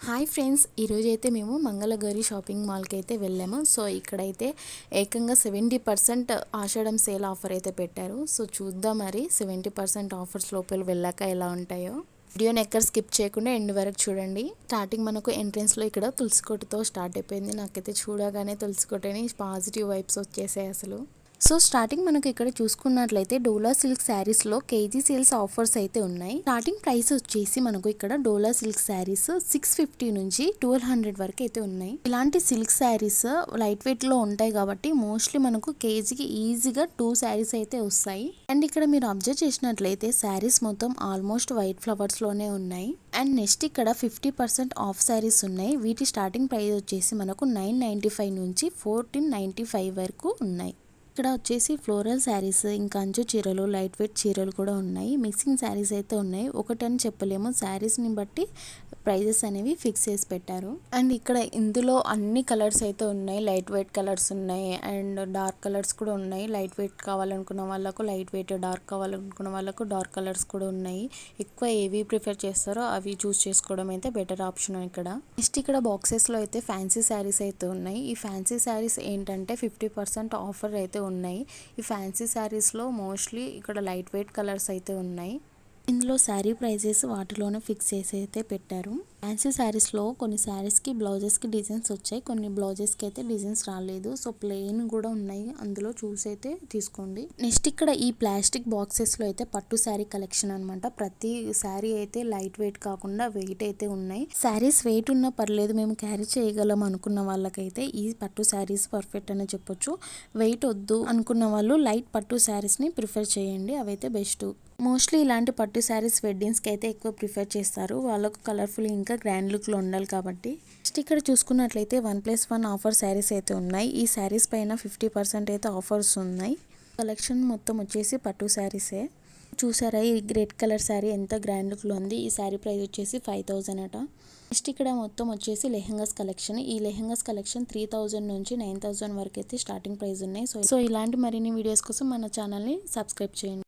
Hi friends ఈరోజు అయితే మేము మంగళగౌరి షాపింగ్ మాల్కి అయితే వెళ్ళాము. సో ఇక్కడైతే ఏకంగా seventy percent Ashadham sale offer అయితే పెట్టారు. సో చూద్దాం మరి సెవెంటీ పర్సెంట్ ఆఫర్స్ లోపల వెళ్ళాక ఎలా ఉంటాయో. వీడియోని ఎక్కడ స్కిప్ చేయకుండా ఎండ్ వరకు చూడండి. స్టార్టింగ్ మనకు ఎంట్రెన్స్లో ఇక్కడ తులసికోటతో స్టార్ట్ అయిపోయింది. నాకైతే చూడగానే తులసికోటని పాజిటివ్ వైబ్స్ వచ్చేసాయి అసలు. సో స్టార్టింగ్ మనకు ఇక్కడ చూసుకున్నట్లయితే డోలా సిల్క్ శారీస్లో కేజీ సేల్స్ ఆఫర్స్ అయితే ఉన్నాయి. స్టార్టింగ్ ప్రైస్ వచ్చేసి మనకు ఇక్కడ dola silk saris six fifty నుంచి ట్వెల్వ్ హండ్రెడ్ వరకు అయితే ఉన్నాయి. ఇలాంటి సిల్క్ శారీస్ లైట్ వెయిట్లో ఉంటాయి కాబట్టి మోస్ట్లీ మనకు కేజీకి ఈజీగా టూ శారీస్ అయితే వస్తాయి. అండ్ ఇక్కడ మీరు అబ్జర్వ్ చేసినట్లయితే శారీస్ మొత్తం ఆల్మోస్ట్ వైట్ ఫ్లవర్స్లోనే ఉన్నాయి. అండ్ నెక్స్ట్ ఇక్కడ ఫిఫ్టీ పర్సెంట్ ఆఫ్ శారీస్ ఉన్నాయి. వీటి స్టార్టింగ్ ప్రైస్ వచ్చేసి మనకు నైన్ నైన్టీ ఫైవ్ నుంచి ఫోర్టీన్ నైన్టీ ఫైవ్ వరకు ఉన్నాయి. ఇక్కడ వచ్చేసి ఫ్లోరల్ శారీస్ ఇంకా అంచు చీరలు లైట్ వెయిట్ చీరలు కూడా ఉన్నాయి. మిక్సింగ్ శారీస్ అయితే ఉన్నాయి. ఒకటని చెప్పలేము. శారీస్ని బట్టి ప్రైజెస్ అనేవి ఫిక్స్ చేసి పెట్టారు. అండ్ ఇక్కడ ఇందులో అన్ని కలర్స్ అయితే ఉన్నాయి. లైట్ వెయిట్ కలర్స్ ఉన్నాయి. అండ్ డార్క్ కలర్స్ కూడా ఉన్నాయి. లైట్ వెయిట్ కావాలనుకున్న వాళ్ళకు లైట్ వెయిట్ డార్క్ కావాలనుకున్న వాళ్ళకు డార్క్ కలర్స్ కూడా ఉన్నాయి. ఎక్కువ ఏవి ప్రిఫర్ చేస్తారో అవి చూస్ చేసుకోవడం అయితే బెటర్ ఆప్షన్ ఇక్కడ. నెక్స్ట్ ఇక్కడ బాక్సెస్లో అయితే ఫ్యాన్సీ శారీస్ అయితే ఉన్నాయి. ఈ ఫ్యాన్సీ శారీస్ ఏంటంటే ఫిఫ్టీ పర్సెంట్ ఆఫర్ అయితే ఉన్నాయి. ఈ ఫ్యాన్సీ శారీస్లో మోస్ట్లీ ఇక్కడ లైట్ వెయిట్ కలర్స్ అయితే ఉన్నాయి. ఇందులో శారీ ప్రైజెస్ వాటిలోనే ఫిక్స్ చేసి అయితే పెట్టారు. ఫ్యాన్సీ శారీస్లో కొన్ని శారీస్కి బ్లౌజెస్కి డిజైన్స్ వచ్చాయి. కొన్ని బ్లౌజెస్కి అయితే డిజైన్స్ రాలేదు. సో ప్లెయిన్ కూడా ఉన్నాయి. అందులో చూసి అయితే తీసుకోండి. నెక్స్ట్ ఇక్కడ ఈ ప్లాస్టిక్ బాక్సెస్లో అయితే పట్టు శారీ కలెక్షన్ అనమాట ప్రతి శారీ అయితే లైట్ వెయిట్ కాకుండా వెయిట్ అయితే ఉన్నాయి. శారీస్ వెయిట్ ఉన్నా పర్లేదు. మేము క్యారీ చేయగలం అనుకున్న వాళ్ళకైతే ఈ పట్టు శారీస్ పర్ఫెక్ట్ అని చెప్పొచ్చు. వెయిట్ వద్దు అనుకున్న వాళ్ళు లైట్ పట్టు శారీస్ని ప్రిఫర్ చేయండి. అవైతే బెస్ట్. మోస్ట్లీ ఇలాంటి పట్టు శారీస్ వెడ్డింగ్స్కి అయితే ఎక్కువ ప్రిఫర్ చేస్తారు. వాళ్ళకు కలర్ఫుల్ ఇంకా ఇంకా గ్రాండ్ లుక్లో ఉండాలి కాబట్టి. నెక్స్ట్ ఇక్కడ చూసుకున్నట్లయితే one plus one offer saris అయితే ఉన్నాయి. ఈ శారీస్ పైన ఫిఫ్టీ పర్సెంట్ అయితే ఆఫర్స్ ఉన్నాయి. కలెక్షన్ మొత్తం వచ్చేసి పట్టు శారీసే చూసారా ఈ రెడ్ కలర్ శారీ ఎంత గ్రాండ్ లుక్లో ఉంది? ఈ శారీ ప్రైస్ వచ్చేసి ఫైవ్ థౌజండ్ అట. నెక్స్ట్ ఇక్కడ మొత్తం వచ్చేసి లెహంగాస్ కలెక్షన్ ఈ లెహంగాస్ కలెక్షన్ త్రీ థౌజండ్ నుంచి నైన్ థౌజండ్ వరకు అయితే స్టార్టింగ్ ప్రైస్ ఉన్నాయి. సో సో ఇలాంటి మరిన్ని వీడియోస్ కోసం మన ఛానల్ని సబ్స్క్రైబ్ చేయండి.